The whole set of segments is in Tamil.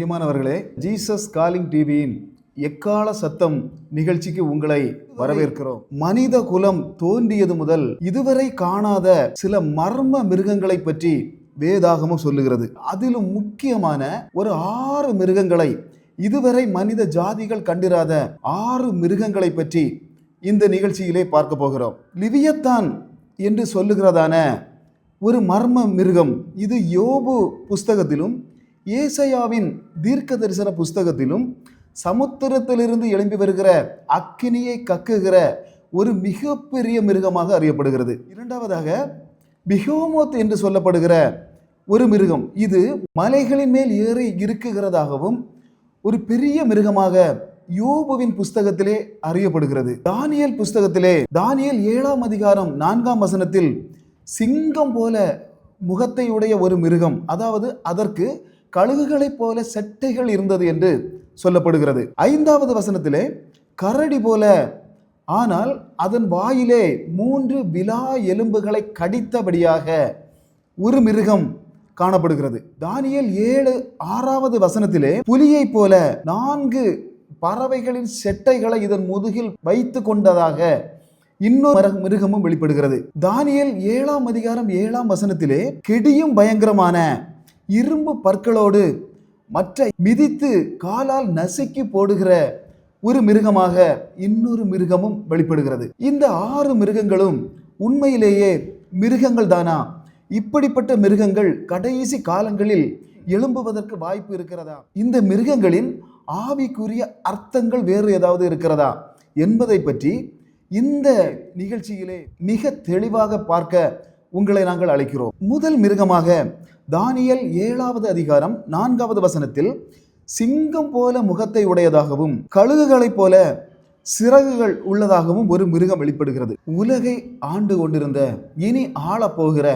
பிரியமானவர்களே ஜீசஸ் காலிங் டிவியின் எக்கால சத்தம் நிகழ்ச்சிக்கு உங்களை வரவேற்கிறோம். மனித குலம் தோன்றியது முதல் இதுவரை காணாத சில மர்ம மிருகங்களை பற்றி வேதாகமும் சொல்லுகிறது. அதிலும் முக்கியமான ஒரு ஆறு மிருகங்களை இதுவரை மனித ஜாதிகள் கண்டிராத ஆறு மிருகங்களை பற்றி இந்த நிகழ்ச்சியிலே பார்க்க போகிறோம். லிவியத்தான் என்று சொல்லுகிறதான ஒரு மர்ம மிருகம் இது யோபு புஸ்தகத்திலும் ஏசையாவின் தீர்க்க தரிசன புஸ்தகத்திலும் சமுத்திரத்திலிருந்து எழும்பி வருகிற அக்கினியை கக்குகிற ஒரு மிகப்பெரிய மிருகமாக அறியப்படுகிறது. இரண்டாவதாக பிகோமோத் என்று சொல்லப்படுகிற ஒரு மிருகம். இது மலைகளின் மேல் ஏறி இருக்குகிறதாகவும் ஒரு பெரிய மிருகமாக யோபுவின் புஸ்தகத்திலே அறியப்படுகிறது. தானியல் புஸ்தகத்திலே தானியல் ஏழாம் அதிகாரம் நான்காம் வசனத்தில் சிங்கம் போல முகத்தை உடைய ஒரு மிருகம். அதாவது அதற்கு கழுகுகளைப் போல செட்டைகள் இருந்தது என்று சொல்லப்படுகிறது. ஐந்தாவது வசனத்திலே கரடி போல ஆனால் அதன் வாயிலே மூன்று விலா எலும்புகளை கடித்தபடியாக ஒரு மிருகம் காணப்படுகிறது. தானியல் ஏழு ஆறாவது வசனத்திலே புலியை போல நான்கு பறவைகளின் செட்டைகளை இதன் முதுகில் வைத்து கொண்டதாக இன்னொரு மிருகமும் வெளிப்படுகிறது. தானியல் ஏழாம் அதிகாரம் ஏழாம் வசனத்திலே கெடியும் பயங்கரமான இரும்பு பற்களோடு மற்ற மிதித்து காலால் நசுக்கி போடுகிற ஒரு மிருகமாக இன்னொரு மிருகமும் வெளிப்படுகிறது. இந்த ஆறு மிருகங்களும் உண்மையிலேயே மிருகங்கள் தானா? இப்படிப்பட்ட மிருகங்கள் கடைசி காலங்களில் எழும்புவதற்கு வாய்ப்பு இருக்கிறதா? இந்த மிருகங்களின் ஆவிக்குரிய அர்த்தங்கள் வேறு ஏதாவது இருக்கிறதா? என்பதை பற்றி இந்த நிகழ்ச்சியிலே மிக தெளிவாக பார்க்க உங்களை நாங்கள் அழைக்கிறோம். முதல் மிருகமாக தானியல் ஏழாவது அதிகாரம் நான்காவது வசனத்தில் சிங்கம் போல முகத்தை உடையதாகவும் கழுகுகளைப் போல சிறகுகள் உள்ளதாகவும் ஒரு மிருகம் வெளிப்படுகிறது. உலகை ஆண்டு கொண்டிருந்த இனி ஆளப்போகிற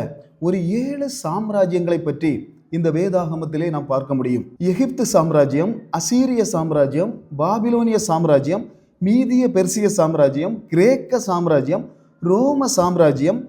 ஒரு ஏழு சாம்ராஜ்யங்களை பற்றி இந்த வேதாகமத்திலே நாம் பார்க்க முடியும். எகிப்து சாம்ராஜ்யம் அசீரிய சாம்ராஜ்யம் பாபிலோனிய சாம்ராஜ்யம் மீதிய பெர்சிய சாம்ராஜ்யம் கிரேக்க சாம்ராஜ்யம் ரோம சாம்ராஜ்யம்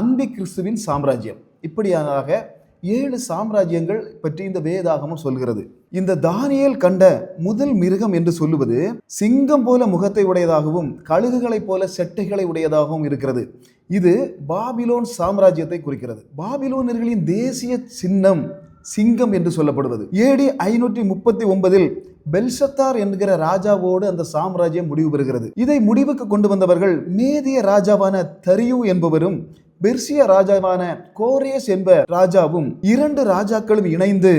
அந்தி கிறிஸ்துவின் சாம்ராஜ்யம். இப்படியாக ஏழு சாம்ராஜ்யங்கள் பற்றி இந்த வேதாகமம் சொல்கிறது. இந்த தானியல் கண்ட முதல் மிருகம் என்று சொல்லுவது சிங்கம் போல முகத்தை உடையதாகவும் கழுகுகளைப் போல செட்டைகளை உடையதாகவும் இருக்கிறது. இது பாபிலோன் சாம்ராஜ்யத்தை குறிக்கிறது. பாபிலோனியர்களின் தேசிய சின்னம் சிங்கம் என்று சொல்லப்படுவது. ஏடி ஐநூற்றி முப்பத்தி ஒன்பதில் பெல்ஷத்தார் என்கிற ராஜாவோடு அந்த சாம்ராஜ்யம் முடிவு பெறுகிறது. இதை முடிவுக்கு கொண்டு வந்தவர்கள் மேதிய ராஜாவான தரியு என்பவரும் பெர்சிய ராஜாவான கோரேஸ் என்ப ராஜாவும் இரண்டு ராஜாக்களும் இணைந்து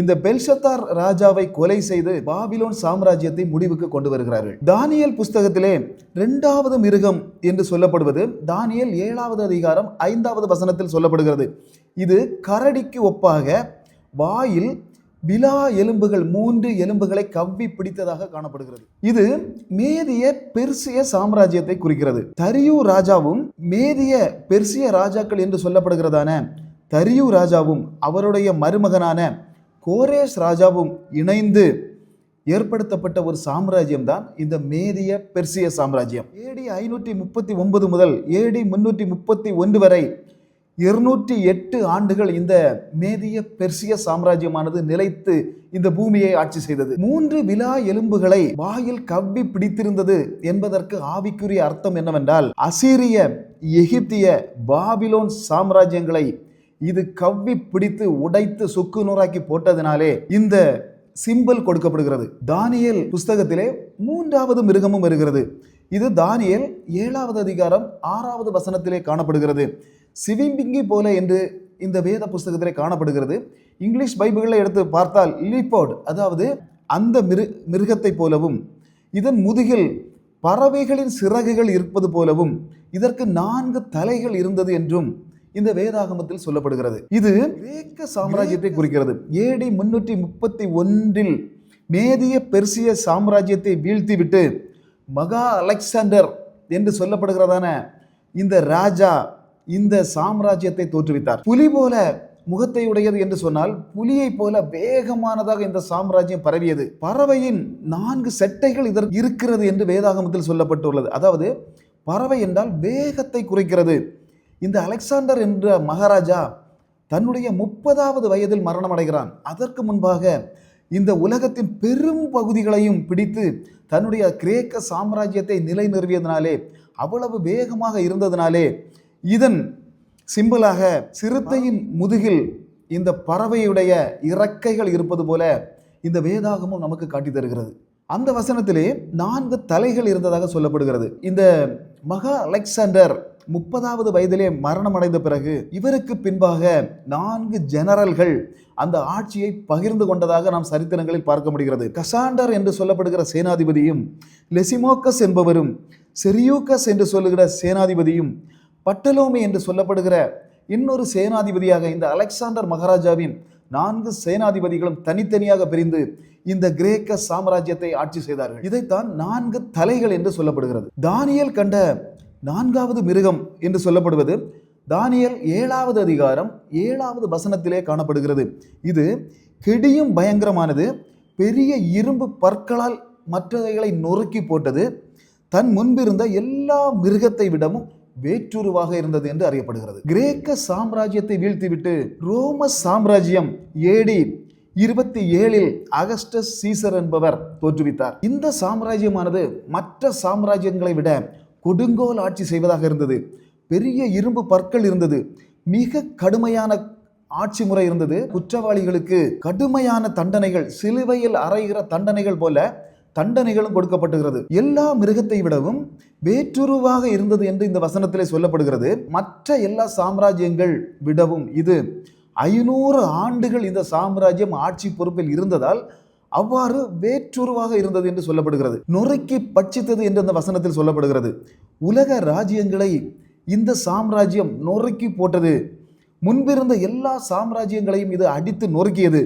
இந்த பெல்ஷத்தார் ராஜாவை கொலை செய்து பாபிலோன் சாம்ராஜ்யத்தை முடிவுக்கு கொண்டு வருகிறார்கள். தானியல் புஸ்தகத்திலே இரண்டாவது மிருகம் என்று சொல்லப்படுவது தானியல் ஏழாவது அதிகாரம் ஐந்தாவது வசனத்தில் சொல்லப்படுகிறது. இது கரடிக்கு ஒப்பாக வாயில் விலா எலும்புகள் மூன்று எலும்புகளை கவ்வி பிடித்ததாக காணப்படுகிறது. இது மேதிய பெர்சிய சாம்ராஜ்யத்தை குறிக்கிறது. தரியு ராஜாவும் மேதிய பெர்சிய ராஜாக்கள் என்று சொல்லப்படுகிறதான தரியு ராஜாவும் அவருடைய மருமகனான கோரேஷ் ராஜாவும் இணைந்து ஏற்படுத்தப்பட்ட ஒரு சாம்ராஜ்யம் தான் இந்த மேதிய பெர்சிய சாம்ராஜ்யம். ஏடி ஐநூற்றி முப்பத்தி ஒன்பது முதல் ஏடி முன்னூற்றி முப்பத்தி ஒன்று வரை இருநூற்றி எட்டு ஆண்டுகள் இந்த மேதிய பெர்சிய சாம்ராஜ்யமானது நிலைத்து இந்த பூமியை ஆட்சி செய்தது. மூன்று விழா எலும்புகளை வாயில் கவ்வி பிடித்திருந்தது என்பதற்கு ஆவிக்குரிய அர்த்தம் என்னவென்றால் அசீரிய எகிப்திய பாபிலோன் சாம்ராஜ்யங்களை இது கவ்வி பிடித்து உடைத்து சுக்கு நூறாக்கி போட்டதினாலே இந்த சிம்பல் கொடுக்கப்படுகிறது. தானியல் புஸ்தகத்திலே மூன்றாவது மிருகமும் வருகிறது. இது தானியல் ஏழாவது அதிகாரம் ஆறாவது வசனத்திலே காணப்படுகிறது. சிவிம்பிங்கி போல என்று இந்த வேத புஸ்தகத்திலே காணப்படுகிறது. இங்கிலீஷ் பைபிளில் எடுத்து பார்த்தால் லீபோர்ட் அதாவது அந்த மிரு மிருகத்தை போலவும் இதன் முதுகில் பறவைகளின் சிறகுகள் இருப்பது போலவும் இதற்கு நான்கு தலைகள் இருந்தது என்றும் இந்த வேதாகமத்தில் சொல்லப்படுகிறது. இது கிரேக்க சாம்ராஜ்யத்தை குறிக்கிறது. ஏடி முன்னூற்றி முப்பத்தி ஒன்றில் மேதிய பெர்சிய சாம்ராஜ்யத்தை வீழ்த்திவிட்டு மகா அலெக்சாண்டர் என்று சொல்லப்படுகிறதான இந்த ராஜா இந்த சாம்ராஜ்யத்தை தோற்றுவித்தார். புலி போல முகத்தை உடையது என்று சொன்னால் புலியை போல வேகமானதாக இந்த சாம்ராஜ்யம் பரவியது. பறவையின் நான்கு செட்டைகள் இதற்கு இருக்கிறது என்று வேதாகமத்தில் சொல்லப்பட்டுள்ளது. அதாவது பறவை என்றால் வேகத்தை குறைக்கிறது. இந்த அலெக்சாண்டர் என்ற மகாராஜா தன்னுடைய முப்பதாவது வயதில் மரணம் அடைகிறான் அதற்கு முன்பாக இந்த உலகத்தின் பெரும் பகுதிகளையும் பிடித்து தன்னுடைய கிரேக்க சாம்ராஜ்யத்தை நிலைநிறுவியதனாலே அவ்வளவு வேகமாக இருந்ததினாலே இதன் சிம்பிளாக சிறுத்தையின் முதுகில் இந்த பறவையுடைய இறக்கைகள் இருப்பது போல இந்த வேதாகமும் நமக்கு காட்டி தருகிறது. அந்த வசனத்திலே நான்கு தலைகள் இருந்ததாக சொல்லப்படுகிறது. இந்த மகா அலெக்சாண்டர் முப்பதாவது வயதிலே மரணம் அடைந்த பிறகு இவருக்கு பின்பாக நான்கு ஜெனரல்கள் அந்த ஆட்சியை பகிர்ந்து கொண்டதாக நாம் சரித்திரங்களில் பார்க்க முடிகிறது. கசாண்டர் என்று சொல்லப்படுகிற சேனாதிபதியும் லெசிமோக்கஸ் என்பவரும் செரியூக்கஸ் என்று சொல்லுகிற சேனாதிபதியும் பட்டலோமி என்று சொல்லப்படுகிற இன்னொரு சேனாதிபதியாக இந்த அலெக்சாண்டர் மகாராஜாவின் நான்கு சேனாதிபதிகளும் தனித்தனியாக பிரிந்து இந்த கிரேக்க சாம்ராஜ்யத்தை ஆட்சி செய்தார்கள். இதைத்தான் நான்கு தலைகள் என்று சொல்லப்படுகிறது. தானியல் கண்ட நான்காவது மிருகம் என்று சொல்லப்படுவது தானியல் ஏழாவது அதிகாரம் ஏழாவது வசனத்திலே காணப்படுகிறது. இது கெடியும் பயங்கரமானது பெரிய இரும்பு பற்களால் மற்றவைகளை நொறுக்கி போட்டது தன் முன்பிருந்த எல்லா மிருகத்தை விடவும் வேற்றுருவாக இருந்தது என்று அறியப்படுகிறது. கிரேக்க சாம்ராஜ்யத்தை வீழ்த்திவிட்டு ரோம சாம்ராஜ்யம் ஏடி இருபத்தி ஏழில் அகஸ்டஸ் சீசர் என்பவர் தோற்றுவித்தார். இந்த சாம்ராஜ்யமானது மற்ற சாம்ராஜ்யங்களை விட கொடுங்கோல் ஆட்சி செய்வதாக இருந்தது. பெரிய இரும்பு பற்கள் இருந்தது. மிக கடுமையான ஆட்சி முறை இருந்தது. குற்றவாளிகளுக்கு கடுமையான தண்டனைகள் சிலுவையில் அறைகிற தண்டனைகள் போல தண்டனைகளும் கொடுக்கப்பட்டுகிறது. எல்லா மிருகத்தை விடவும் வேற்றுருவாக இருந்தது என்று இந்த வசனத்திலே சொல்லப்படுகிறது. மற்ற எல்லா சாம்ராஜ்யங்கள் விடவும் இது ஐநூறு ஆண்டுகள் இந்த சாம்ராஜ்யம் ஆட்சி பொறுப்பில் இருந்ததால் அவ்வாறு வேற்றுருவாக இருந்தது என்று சொல்லப்படுகிறது. நொறுக்கி பட்சித்தது என்று அந்த வசனத்தில் சொல்லப்படுகிறது. உலக ராஜ்யங்களை இந்த சாம்ராஜ்யம் நொறுக்கி போட்டது. முன்பிருந்த எல்லா சாம்ராஜ்யங்களையும் இது அடித்து நொறுக்கியது.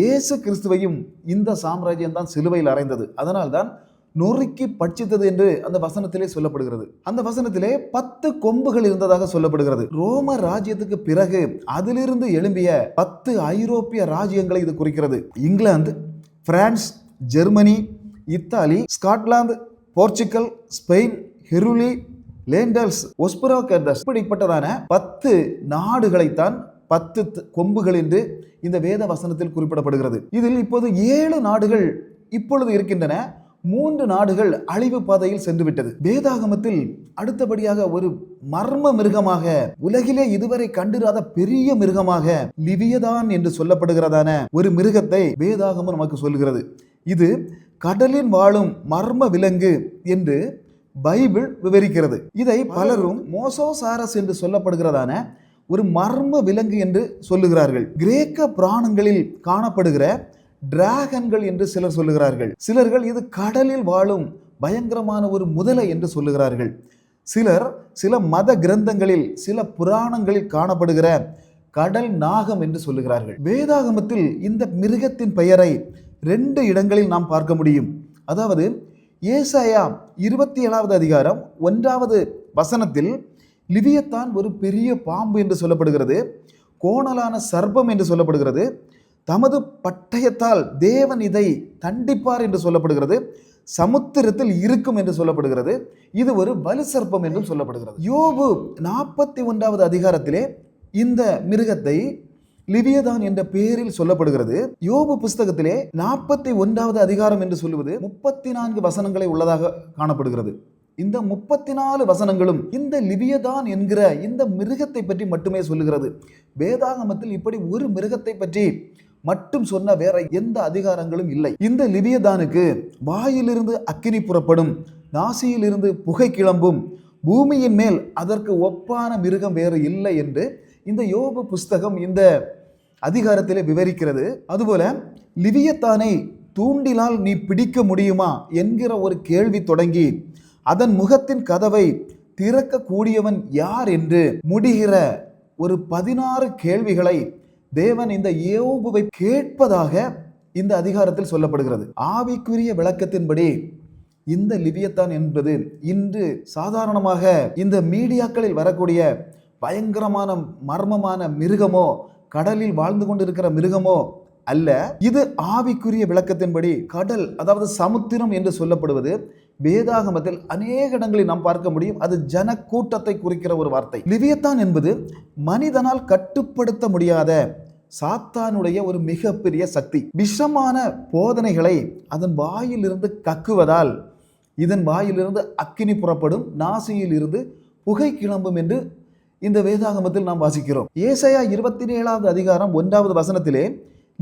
இயேசு கிறிஸ்துவையும் இந்த சாம்ராஜ்யம் தான் சிலுவையில் அறைந்தது. அதனால்தான் நொறுக்கி பட்சித்தது என்று அந்த வசனத்திலே சொல்லப்படுகிறது. அந்த வசனத்திலே பத்து கொம்புகள் இருந்ததாக சொல்லப்படுகிறது. ரோம ராஜ்யத்துக்கு பிறகு அதிலிருந்து எழும்பிய பத்து ஐரோப்பிய ராஜ்யங்களை இது குறிக்கிறது. England France Germany Italy Scotland Portugal Spain Heruli Vandals Ostrogoths இப்படிப்பட்டதான பத்து நாடுகளைத்தான் பத்து கொம்புகள் என்று இந்த வேத வசனத்தில் குறிப்பிடப்படுகிறது. இதில் இப்போது ஏழு நாடுகள் இப்பொழுது இருக்கின்றன. மூன்று நாடுகள் அழிவு பாதையில் சென்றுவிட்டது. வேதாகமத்தில் அடுத்தபடியாக ஒரு மர்ம மிருகமாக உலகிலே இதுவரை கண்டிராத பெரிய மிருகமாக லிவியதான் என்று சொல்லப்படுகிறதான ஒரு மிருகத்தை வேதாகமம் நமக்கு சொல்கிறது இது கடலில் வாழும் மர்ம விலங்கு என்று பைபிள் விவரிக்கிறது. இதை பலரும் மோசோசாரஸ் என்று சொல்லப்படுகிறதான ஒரு மர்ம விலங்கு என்று சொல்லுகிறார்கள். கிரேக்க புராணங்களில் காணப்படுகிற டிராகன்கள் என்று சிலர் சொல்லுகிறார்கள். சிலர்கள் இது கடலில் வாழும் பயங்கரமான ஒரு முதலை என்று சொல்லுகிறார்கள். சிலர் சில மத கிரந்தங்களில் சில புராணங்களில் காணப்படுகிற கடல் நாகம் என்று சொல்லுகிறார்கள். வேதாகமத்தில் இந்த மிருகத்தின் பெயரை ரெண்டு இடங்களில் நாம் பார்க்க முடியும். அதாவது ஏசாயா இருபத்தி ஏழாவது அதிகாரம் ஒன்றாவது வசனத்தில் லிவியத்தான் ஒரு பெரிய பாம்பு என்று சொல்லப்படுகிறது கோணலான சர்ப்பம் என்று சொல்லப்படுகிறது தமது பட்டயத்தால் தேவன் இதை தண்டிப்பார் என்று சொல்லப்படுகிறது. சமுத்திரத்தில் இருக்கும் என்று சொல்லப்படுகிறது. இது ஒரு வலு சர்ப்பம் என்றும் சொல்லப்படுகிறது. யோபு நாற்பத்தி ஒன்றாவது அதிகாரத்திலே இந்த மிருகத்தை லிவியதான் என்ற பெயரில் சொல்லப்படுகிறது. யோபு புஸ்தகத்திலே நாற்பத்தி ஒன்றாவது அதிகாரம் என்று சொல்லுவது முப்பத்தி நான்கு வசனங்களை உள்ளதாக காணப்படுகிறது. இந்த முப்பத்தி நாலு வசனங்களும் இந்த லிவியதான் என்கிற இந்த மிருகத்தை பற்றி மட்டுமே சொல்லுகிறது. வேதாகமத்தில் இப்படி ஒரு மிருகத்தை பற்றி மட்டும் சொன்ன வேற எந்த அதிகாரங்களும் இல்லை. இந்த லிவியதானுக்கு வாயிலிருந்து அக்கினி புறப்படும் நாசியிலிருந்து புகை கிளம்பும் பூமியின் மேல் அதற்கு ஒப்பான மிருகம் வேறு இல்லை என்று இந்த யோபு புஸ்தகம் இந்த அதிகாரத்திலே விவரிக்கிறது. அதுபோல லிவியத்தானை தூண்டிலால் நீ பிடிக்க முடியுமா என்கிற ஒரு கேள்வி தொடங்கி அதன் முகத்தின் கதவை திறக்கக்கூடியவன் யார் என்று முடிகிற ஒரு பதினாறு கேள்விகளை தேவன் இந்த யோபுவை கேட்பதாக இந்த அதிகாரத்தில் சொல்லப்படுகிறது. ஆவிக்குரிய விளக்கத்தின்படி இந்த லிவியத்தான் என்பது இன்று சாதாரணமாக இந்த மீடியாக்களில் வரக்கூடிய பயங்கரமான மர்மமான மிருகமோ கடலில் வாழ்ந்து கொண்டிருக்கிற மிருகமோ அல்ல. இது ஆவிக்குரிய விளக்கத்தின்படி கடல் அதாவது சமுத்திரம் என்று சொல்லப்படுவது வேதாகமத்தில் அநேக இடங்களில் நாம் பார்க்க முடியும். அது ஜன கூட்டத்தை குறிக்கிற ஒரு வார்த்தை. லிவியத்தான் என்பது மனிதனால் கட்டுப்படுத்த முடியாத சாத்தானுடைய ஒரு மிகப்பெரிய சக்தி. விஷமான போதனைகளை அதன் வாயிலிருந்து கக்குவதால் இதன் வாயிலிருந்து அக்கினி புறப்படும் நாசியில் இருந்து புகை கிளம்பும் என்று இந்த வேதாகமத்தில் நாம் வாசிக்கிறோம். ஏசையா இருபத்தி ஏழாவது அதிகாரம் ஒன்றாவது வசனத்திலே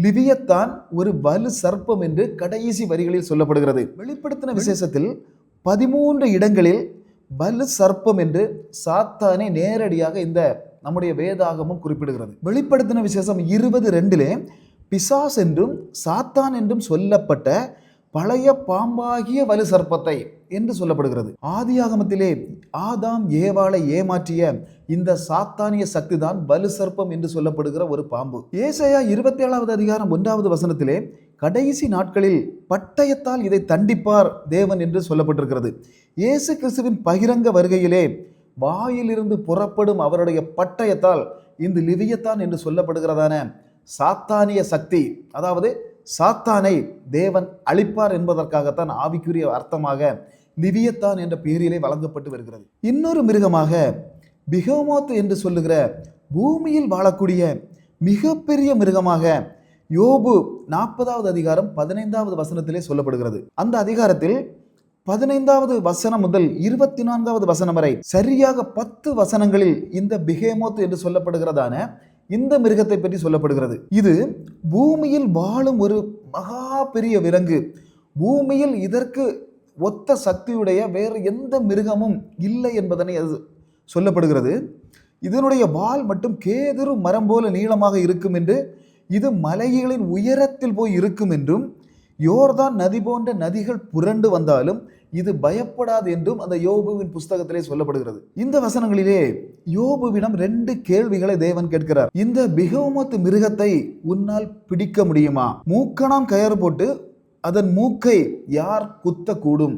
லிவியத்தான் ஒரு வலு சர்ப்பம் என்று கடைசி வரிகளில் சொல்லப்படுகிறது. வெளிப்படுத்தின விசேஷத்தில் பதிமூன்று இடங்களில் வலு சர்ப்பம் என்று சாத்தானே நேரடியாக இந்த நம்முடைய வேதாகமும் குறிப்பிடுகிறது. வெளிப்படுத்தின விசேஷம் இருபது ரெண்டிலே பிசாஸ் என்றும் சாத்தான் என்றும் சொல்லப்பட்ட பழைய பாம்பாகிய வலு சர்ப்பத்தை என்று சொல்லப்படுகிறது. ஆதி ஆகமத்திலே ஆதாம் ஏவாளை ஏமாற்றிய இந்த சாத்தானிய சக்தி தான் வலு சர்ப்பம் என்று சொல்லப்படுகிற ஒரு பாம்பு. ஏசையா இருபத்தி ஏழாவது அதிகாரம் ஒன்றாவது வசனத்திலே கடைசி நாட்களில் பட்டயத்தால் இதை தண்டிப்பார் தேவன் என்று சொல்லப்பட்டிருக்கிறது. இயேசு கிறிஸ்துவின் பகிரங்க வருகையிலே வாயிலிருந்து புறப்படும் அவருடைய பட்டயத்தால் இந்த லிவியத்தான் என்று சொல்லப்படுகிறதான சாத்தானிய சக்தி அதாவது சாத்தானை தேவன் அழிப்பார் என்பதற்காகத்தான் ஆவிக்குரிய அர்த்தமாக லிவியத்தான் என்ற பெயரிலே வழங்கப்பட்டு வருகிறது. இன்னொரு மிருகமாக பிகமோத் என்று சொல்லுகிற பூமியில் வாழக்கூடிய மிகப்பெரிய மிருகமாக யோபு நாற்பதாவது அதிகாரம் பதினைந்தாவது வசனத்திலே சொல்லப்படுகிறது. அந்த அதிகாரத்தில் பதினைந்தாவது வசனம் முதல் இருபத்தி நான்காவது வசனம் வரை சரியாக பத்து வசனங்களில் இந்த பிகேமோத் என்று சொல்லப்படுகிறதான இந்த மிருகத்தை பற்றி சொல்லப்படுகிறது. இது பூமியில் வாழும் ஒரு மகா பெரிய விலங்கு. பூமியில் இதற்கு ஒத்த சக்தியுடைய வேறு எந்த மிருகமும் இல்லை என்பதனை அது சொல்லப்படுகிறது. இதனுடைய வால் மட்டும் கேதுரு மரம் போல நீளமாக இருக்கும் என்று இது மலைகளின் உயரத்தில் போய் இருக்கும் என்றும் யோர்தான் நதி போன்ற நதிகள் புரண்டு வந்தாலும் இது பயப்படாது என்றும் அந்த யோபுவின் புஸ்தகத்திலே சொல்லப்படுகிறது. இந்த வசனங்களிலே யோபுவிடம் ரெண்டு கேள்விகளை தேவன் கேட்கிறார். இந்த பிகவுமத்து மிருகத்தை உன்னால் பிடிக்க முடியுமா? மூக்கணாம் கயறு போட்டு அதன் மூக்கை யார் குத்தக்கூடும்?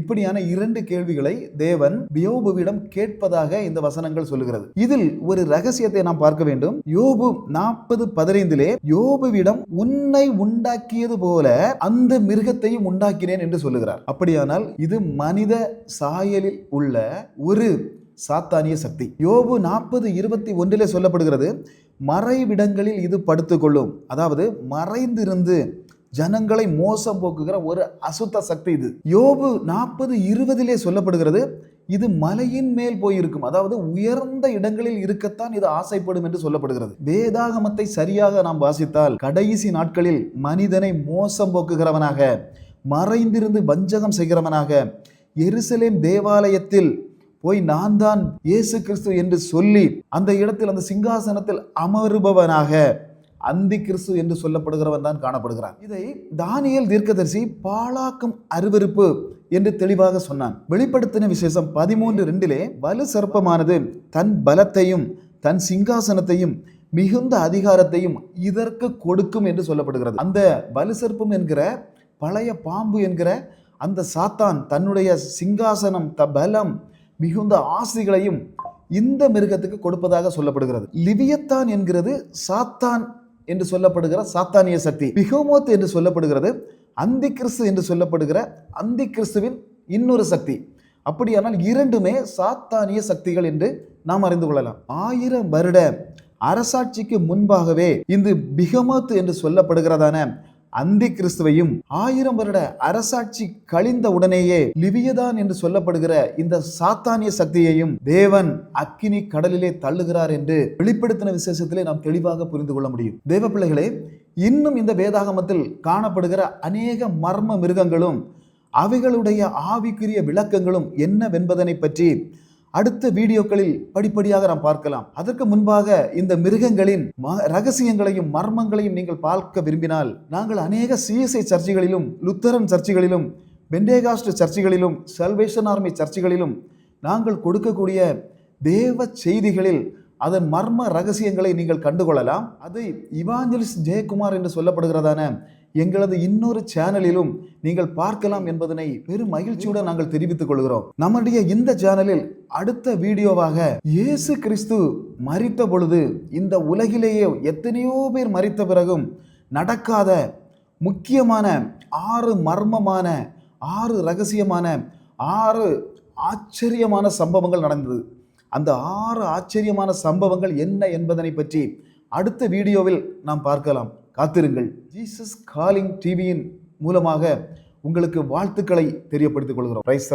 இப்படியான இரண்டு கேள்விகளை தேவன் யோபுவிடம் கேட்பதாக இந்த வசனங்கள் சொல்லுகிறது. இதில் ஒரு ரகசியத்தை நாம் பார்க்க வேண்டும். யோபு நாற்பது பதினைந்திலே யோபுவிடம் உன்னை உண்டாக்கியது போல அந்த மிருகத்தையும் உண்டாக்கினேன் என்று சொல்லுகிறார். அப்படியானால் இது மனித சாயலில் உள்ள ஒரு சாத்தானிய சக்தி. யோபு நாற்பது இருபத்தி ஒன்றிலே சொல்லப்படுகிறது மறைவிடங்களில் இது படுத்துக்கொள்ளும். அதாவது மறைந்திருந்து ஜனங்களை மோசம் போக்குகிற ஒரு அசுத்த சக்தி இது. யோபு நாற்பது இருபதிலே சொல்லப்படுகிறது இது மலையின் மேல் போயிருக்கும். அதாவது உயர்ந்த இடங்களில் இருக்கத்தான் இது ஆசைப்படும் என்று சொல்லப்படுகிறது. வேதாகமத்தை சரியாக நாம் வாசித்தால் கடைசி நாட்களில் மனிதனை மோசம் போக்குகிறவனாக மறைந்திருந்து வஞ்சகம் செய்கிறவனாக எருசலேம் தேவாலயத்தில் போய் நான் தான் இயேசு கிறிஸ்து என்று சொல்லி அந்த இடத்தில் அந்த சிங்காசனத்தில் அமருபவனாக அந்தி கிறிஸ்து என்று சொல்லப்படுகிறவன் தான் காணப்படுகிறான். இதை தானியல் தீர்க்கதரிசி பாழாக்கும் அருவருப்பு என்று தெளிவாக சொன்னான். வெளிப்படுத்தின விசேஷம் பதிமூன்று ரெண்டிலே வலு சர்ப்பமானது தன் பலத்தையும் தன் சிங்காசனத்தையும் மிகுந்த அதிகாரத்தையும் இதற்கு கொடுக்கும் என்று சொல்லப்படுகிறது. அந்த வலு சர்ப்பம் என்கிற பழைய பாம்பு என்கிற அந்த சாத்தான் தன்னுடைய சிங்காசனம் த பலம் மிகுந்த ஆசைகளையும் இந்த மிருகத்துக்கு கொடுப்பதாக சொல்லப்படுகிறது. லிவியத்தான் என்கிறது சாத்தான் என்று சொல்லப்படுகிற சாத்தானிய சக்தி. பிகோமோத் என்று சொல்லப்படுகிறது அந்தி கிறிஸ்து என்று சொல்லப்படுகிற அந்தி கிறிஸ்துவின் இன்னொரு சக்தி. அப்படியானால் இரண்டுமே சாத்தானிய சக்திகள் என்று நாம் அறிந்து கொள்ளலாம். ஆயிரம் வருட அரசாட்சிக்கு முன்பாகவே இந்த பிகமத் என்று சொல்லப்படுகிறதான அந்தி கிறிஸ்துவையும் ஆயிரம் வருட அரசாட்சி கழிந்த உடனேயே லிவியதான் என்று சொல்லப்படுகிற இந்த சாத்தானிய சக்தியையும் தேவன் அக்கினி கடலிலே தள்ளுகிறார் என்று வெளிப்படுத்தின விசேஷத்திலே நாம் தெளிவாக புரிந்து கொள்ள முடியும். தேவ பிள்ளைகளே இன்னும் இந்த வேதாகமத்தில் காணப்படுகிற அநேக மர்ம மிருகங்களும் அவைகளுடைய ஆவிக்குரிய விளக்கங்களும் என்னவென்பதனை பற்றி அடுத்த வீடியோக்களில் படிப்படியாக நாம் பார்க்கலாம். அதற்கு முன்பாக இந்த மிருகங்களின் ரகசியங்களையும் மர்மங்களையும் நீங்கள் பார்க்க விரும்பினால் நாங்கள் அநேக சிஎஸ்ஐ சர்ச்சைகளிலும் லுத்தரன் சர்ச்சைகளிலும் பெண்டேகாஸ்ட் சர்ச்சைகளிலும் சல்வேஷன் ஆர்மி சர்ச்சைகளிலும் நாங்கள் கொடுக்கக்கூடிய தேவ செய்திகளில் அதன் மர்ம ரகசியங்களை நீங்கள் கண்டுகொள்ளலாம். அதை இவாஞ்சலிஸ் ஜெயக்குமார் என்று சொல்லப்படுகிறதான எங்களது இன்னொரு சேனலிலும் நீங்கள் பார்க்கலாம் என்பதனை பெரும் மகிழ்ச்சியுடன் நாங்கள் தெரிவித்துக் கொள்கிறோம். நம்முடைய இந்த சேனலில் அடுத்த வீடியோவாக இயேசு கிறிஸ்து மறித்த பொழுது இந்த உலகிலேயே எத்தனையோ பேர் மறித்த பிறகும் நடக்காத முக்கியமான ஆறு மர்மமான ஆறு ரகசியமான ஆறு ஆச்சரியமான சம்பவங்கள் நடந்தது. அந்த ஆறு ஆச்சரியமான சம்பவங்கள் என்ன என்பதனை பற்றி அடுத்த வீடியோவில் நாம் பார்க்கலாம். காத்திருங்கள். ஜீசஸ் காலிங் டிவியின் மூலமாக உங்களுக்கு வாழ்த்துக்களை தெரியப்படுத்திக் கொள்கிறோம். பிரைஸ்